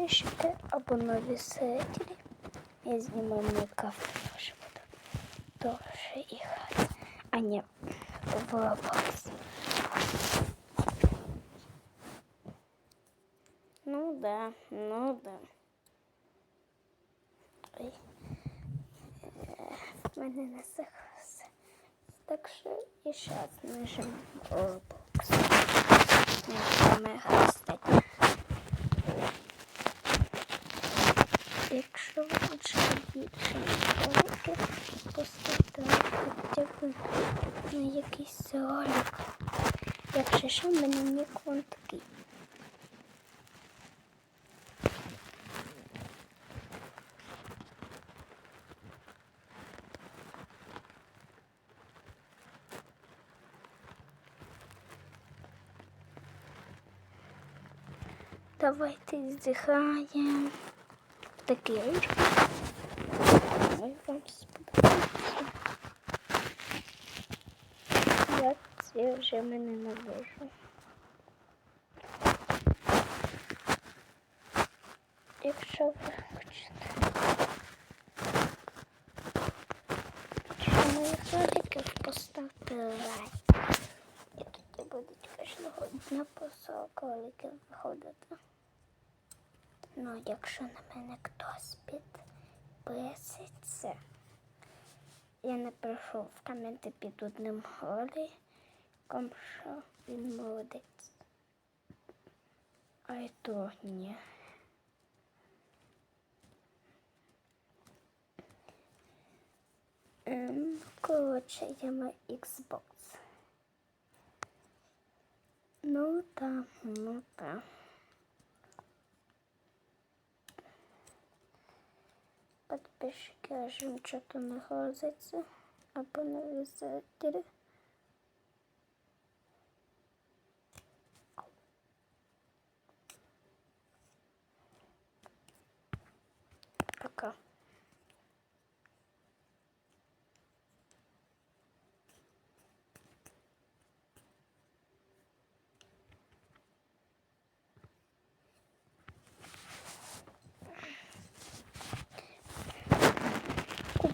підписчики або нові зрителі. Я знімаю мій кафе теж буду. Тоже і грати. А ні, в Roblox. Ну да, ну да. Ой. Е, В мене не захоси. Так що і зараз нажмемо Roblox. Не грати. Роликів, поставте на якийсь ролик. Якщо що, в мене нік такий. Давайте зіграємо в ігри. Ой, вам сподобається. Я це вже мене навижу. Якщо ви хочете. Якщо моїх роликів поставте лайк. І тоді будуть кожного дня по 40 роликів виходити. Ну, якщо на мене хтось підписиться, я напишу в коменти під одним роликом, що він молодець. А й то ні. Ем, коротше, я на Xbox. Ну да, ну да. Подписчики аж їм что-то не грузиться. Або не зрителі. Пока.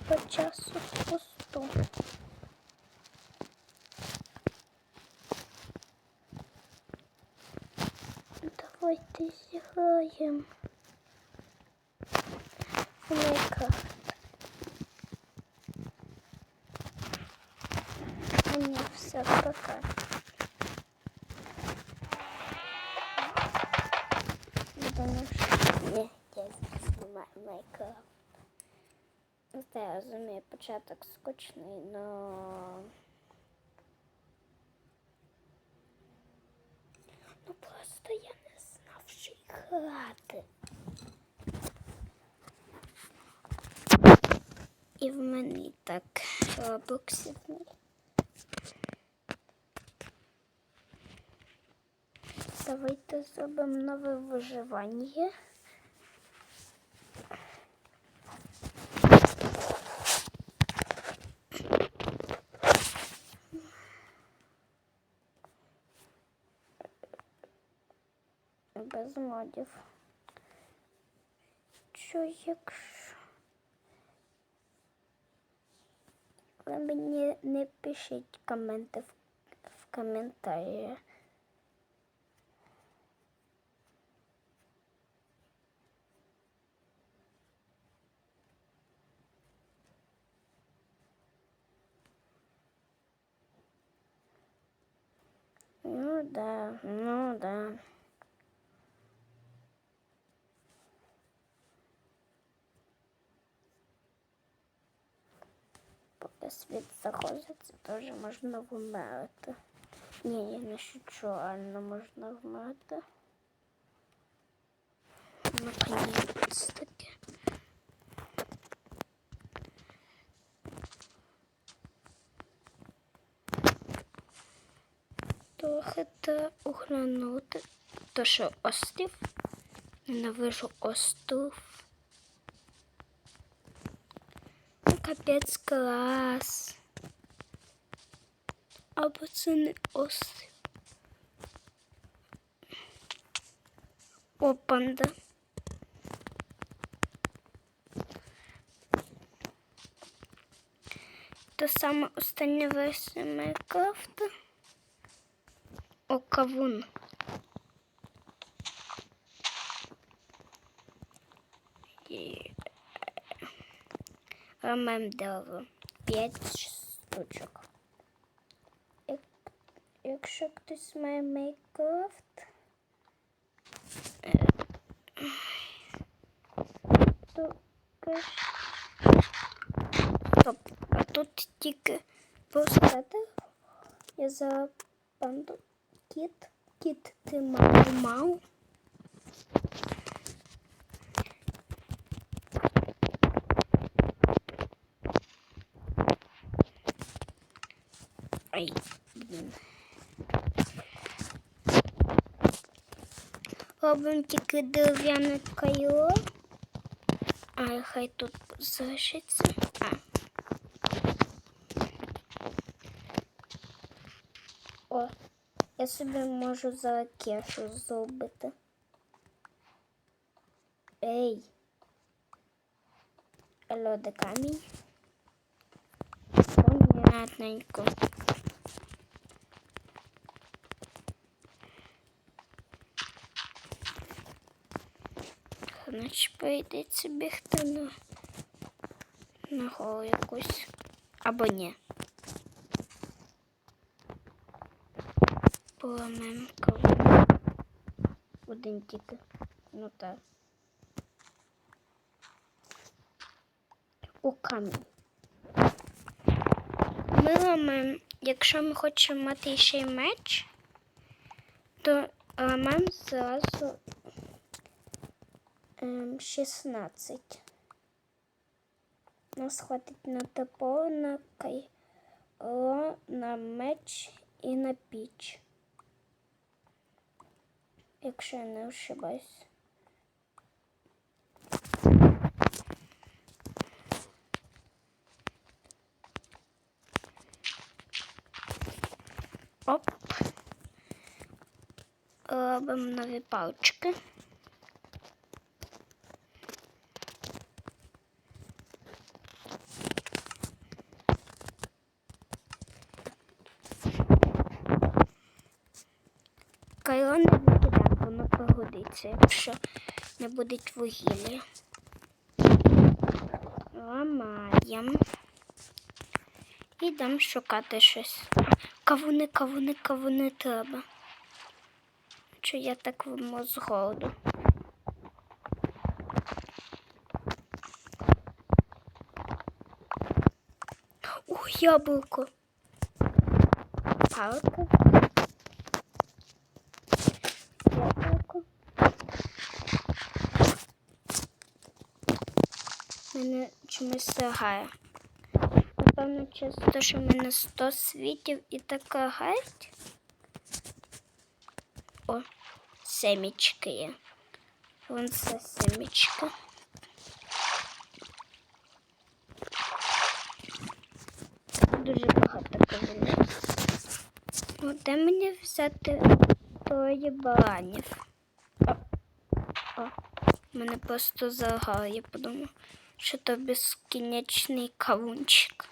Купа часу пусто. Давайте зіграємо. в Майнкрафт. А не все, пока. Потому що не, я знімаю Майнкрафт. Ну, та я розумію, початок скучний, но... Ну просто я не знав, що й грати. І в мене і так робоксів. Давайте зробимо нове виживання. Без модів. Що якщо? Ви мені не пишіть коменти в, в коментарі. Ну да, ну да. Світ заходить, теж можна вмерти. Ні, я не шучу, реально можна вмерти. Наконець таки. Трохи та оглянути. То що острів? Ненавижу остров. Капец класс, Або це не ос. О, панда. То саме остання версія Майнкрафта. О, кавун. Ламаємо дерево. П'ять штучок. Якщо хтось має Майнкрафт, е, то Стоп, а тут тільки поставити. Я за панду. Кіт. Кіт, ти мав мав. Ай, блін. Робимо тільки дерев'яне кайло. А хай тут залишиться. А. О, я собі можу за кешу зробити. Ей. Алло, де камінь? Понятненько. Значить, прийдеться бігти на, на гору якусь. Або ні. Поламаємо каву. Один тільки. Ну так. У камінь. Ми ламаємо, якщо ми хочемо мати ще й меч, то ламаємо зразу 16. Нас хватить на топор, на кайло, на меч і на піч. Якщо я не ошибаюсь. Оп. Робимо нові палички. Кайло не викидати, воно погодиться, якщо не буде вугілля. Ламаємо. Ідемо шукати щось. Кавуни, кавуни, кавуни треба. Чи я так виму з голоду? Ух, яблуко. Палка. Мене чомусь лагає. Напевно, через те, що в мене 100 світів і така геть. О, семічки є. Вон це семічка. Дуже багато кавунів. О, Де мені взяти троє баранів? О, о, мене просто залагало, я подумав, що то безкінечний кавунчик.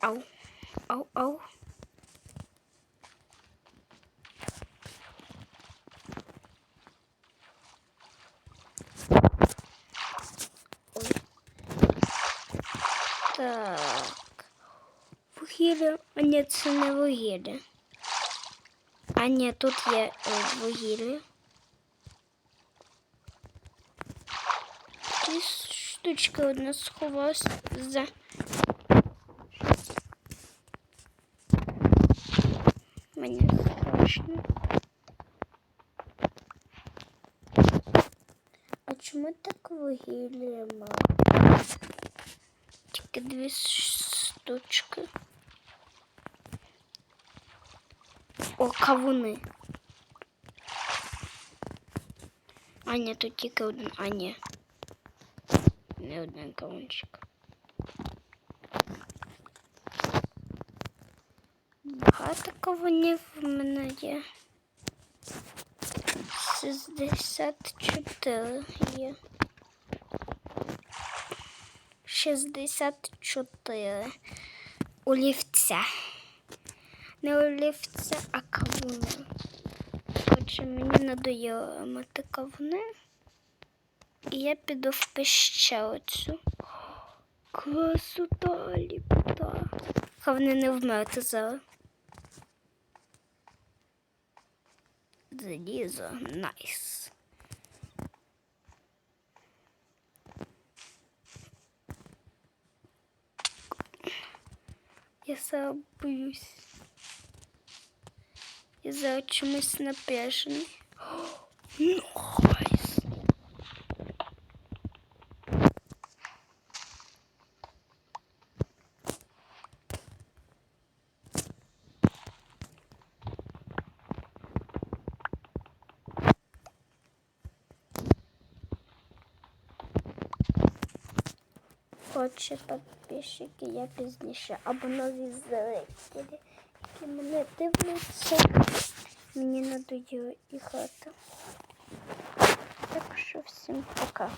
Ау, ау, ау. Ой. Так. Вугілля. А ні, це не вугілля. А ні, тут є е, вугілля. Дві штучки одна сховалась за. Мені страшно. А чому так вугілля мало? Тільки дві штучки. О, кавуни. А ні, тут тільки один. А ні. Не один кавунчик. Багато кавунів в мене є. 64 є. 64 олівця. Не олівця, а кавуни. Отже, мені надоїло мити кавуни. Я піду в пещерцю. Красота, ліпота. Кавуни не вмерти зараз. Залізо, найс. Я зараз боюсь. Я зараз чомусь напряжений. Найс. Хоче підписчики, я пізніше, або нові зрителі, які мене дивляться. Мені надоїло іграти. Так що всім пока.